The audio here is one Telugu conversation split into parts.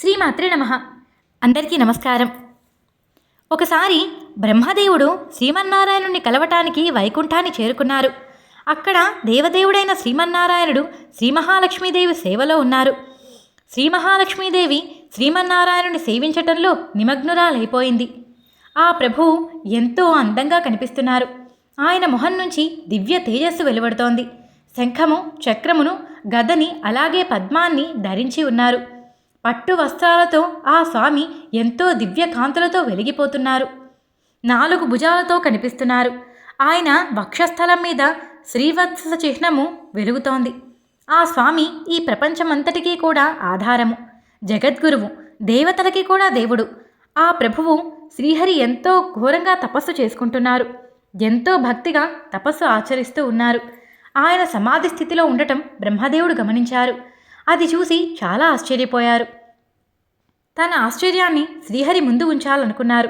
శ్రీమాత్రే నమ. అందరికీ నమస్కారం. ఒకసారి బ్రహ్మదేవుడు శ్రీమన్నారాయణుని కలవటానికి వైకుంఠాన్ని చేరుకున్నారు. అక్కడ దేవదేవుడైన శ్రీమన్నారాయణుడు శ్రీ మహాలక్ష్మీదేవి సేవలో ఉన్నారు. శ్రీ మహాలక్ష్మీదేవి శ్రీమన్నారాయణుని సేవించటంలో నిమగ్నురాలైపోయింది. ఆ ప్రభువు ఎంతో అందంగా కనిపిస్తున్నారు. ఆయన మొహం నుంచి దివ్య తేజస్సు వెలువడుతోంది. శంఖము చక్రమును గదని అలాగే పద్మాన్ని ధరించి ఉన్నారు. పట్టు వస్త్రాలతో ఆ స్వామి ఎంతో దివ్య కాంతులతో వెలిగిపోతున్నారు. నాలుగు భుజాలతో కనిపిస్తున్నారు. ఆయన వక్షస్థలం మీద శ్రీవత్స చిహ్నము వెలుగుతోంది. ఆ స్వామి ఈ ప్రపంచమంతటికీ కూడా ఆధారము. జగద్గురువు దేవతలకి కూడా దేవుడు. ఆ ప్రభువు శ్రీహరి ఎంతో ఘోరంగా తపస్సు చేసుకుంటున్నారు. ఎంతో భక్తిగా తపస్సు ఆచరిస్తూ ఉన్నారు. ఆయన సమాధి స్థితిలో ఉండటం బ్రహ్మదేవుడు గమనించారు. అది చూసి చాలా ఆశ్చర్యపోయారు. తన ఆశ్చర్యాన్ని శ్రీహరి ముందు ఉంచాలనుకున్నారు.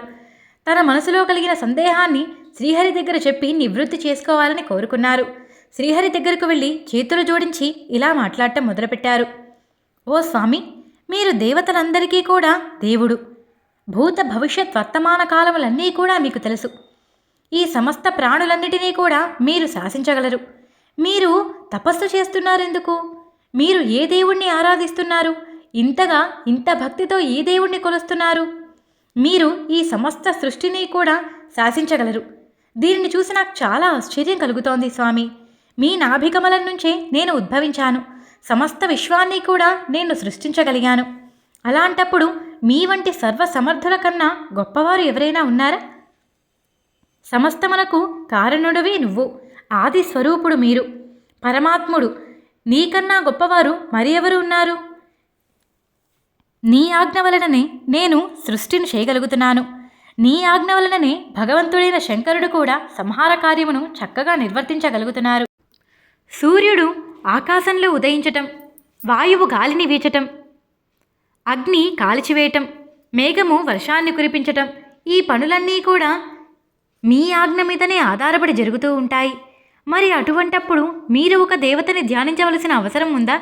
తన మనసులో కలిగిన సందేహాన్ని శ్రీహరి దగ్గర చెప్పి నివృత్తి చేసుకోవాలని కోరుకున్నారు. శ్రీహరి దగ్గరకు వెళ్ళి చేతులు జోడించి ఇలా మాట్లాడటం మొదలుపెట్టారు. ఓ స్వామి మీరు దేవతలందరికీ కూడా దేవుడు. భూత భవిష్యత్ వర్తమాన కాలములన్నీ కూడా మీకు తెలుసు. ఈ సమస్త ప్రాణులన్నిటినీ కూడా మీరు శాసించగలరు. మీరు తపస్సు చేస్తున్నారెందుకు? మీరు ఏ దేవుణ్ణి ఆరాధిస్తున్నారు? ఇంతగా ఇంత భక్తితో ఏ దేవుణ్ణి కొలుస్తున్నారు? మీరు ఈ సమస్త సృష్టిని కూడా శాసించగలరు. దీనిని చూసి నాకు చాలా ఆశ్చర్యం కలుగుతోంది స్వామి. మీ నాభికమలం నుంచే నేను ఉద్భవించాను. సమస్త విశ్వాన్ని కూడా నేను సృష్టించగలిగాను. అలాంటప్పుడు మీ వంటి సర్వ సమర్థుల కన్నా గొప్పవారు ఎవరైనా ఉన్నారా? సమస్తమునకు కారణుడవే నువ్వు. ఆది స్వరూపుడు మీరు. పరమాత్ముడు. నీకన్నా గొప్పవారు మరి ఎవరు ఉన్నారు? నీ ఆజ్ఞ వలననే నేను సృష్టిని చేయగలుగుతున్నాను. నీ ఆజ్ఞ వలననే భగవంతుడైన శంకరుడు కూడా సంహార కార్యమును చక్కగా నిర్వర్తించగలుగుతున్నారు. సూర్యుడు ఆకాశంలో ఉదయించటం వాయువు గాలిని వీచటం అగ్ని కాల్చివేయటం మేఘము వర్షాన్ని కురిపించటం ఈ పనులన్నీ కూడా మీ ఆజ్ఞ మీదనే ఆధారపడి జరుగుతూ ఉంటాయి. మరి అటువంటప్పుడు మీరు ఒక దేవతని ధ్యానించవలసిన అవసరం ఉందా?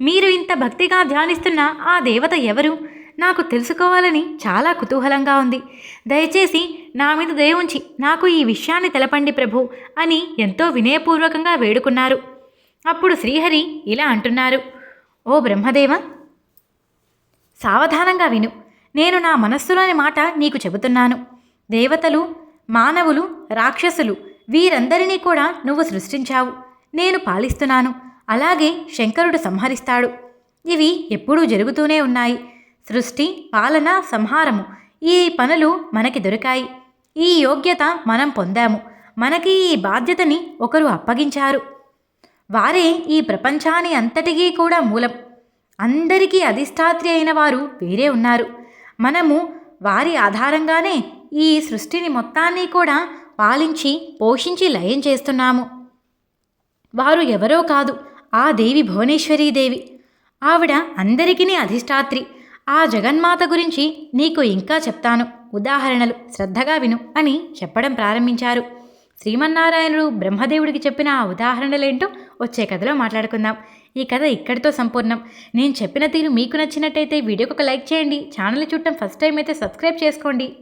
మీరు ఇంత భక్తిగా ధ్యానిస్తున్న ఆ దేవత ఎవరు? నాకు తెలుసుకోవాలని చాలా కుతూహలంగా ఉంది. దయచేసి నా మీద దయవుంచి నాకు ఈ విషయాన్ని తెలపండి ప్రభు అని ఎంతో వినయపూర్వకంగా వేడుకున్నారు. అప్పుడు శ్రీహరి ఇలా అంటున్నారు. ఓ బ్రహ్మదేవ! సావధానంగా విను. నేను నా మనస్సులోని మాట నీకు చెబుతున్నాను. దేవతలు మానవులు రాక్షసులు వీరందరినీ కూడా నువ్వు సృష్టించావు. నేను పాలిస్తున్నాను. అలాగే శంకరుడు సంహరిస్తాడు. ఇవి ఎప్పుడూ జరుగుతూనే ఉన్నాయి. సృష్టి పాలన సంహారము ఈ పనులు మనకి దొరికాయి. ఈ యోగ్యత మనం పొందాము. మనకి ఈ బాధ్యతని ఒకరు అప్పగించారు. వారే ఈ ప్రపంచాన్ని అంతటికీ కూడా మూలం. అందరికీ అధిష్టాత్రి అయిన వారు వేరే ఉన్నారు. మనము వారి ఆధారంగానే ఈ సృష్టిని మొత్తాన్ని కూడా పాలించి పోషించి లయం చేస్తున్నాము. వారు ఎవరో కాదు ఆ దేవి భువనేశ్వరీ దేవి. ఆవిడ అందరికీ అధిష్టాత్రి. ఆ జగన్మాత గురించి నీకు ఇంకా చెప్తాను. ఉదాహరణలు శ్రద్ధగా విను అని చెప్పడం ప్రారంభించారు. శ్రీమన్నారాయణుడు బ్రహ్మదేవుడికి చెప్పిన ఆ ఉదాహరణలేంటో వచ్చే కథలో మాట్లాడుకుందాం. ఈ కథ ఇక్కడితో సంపూర్ణం. నేను చెప్పిన తీరు మీకు నచ్చినట్టయితే వీడియోకి ఒక లైక్ చేయండి. ఛానల్ చుట్టం ఫస్ట్ టైం అయితే సబ్స్క్రైబ్ చేసుకోండి.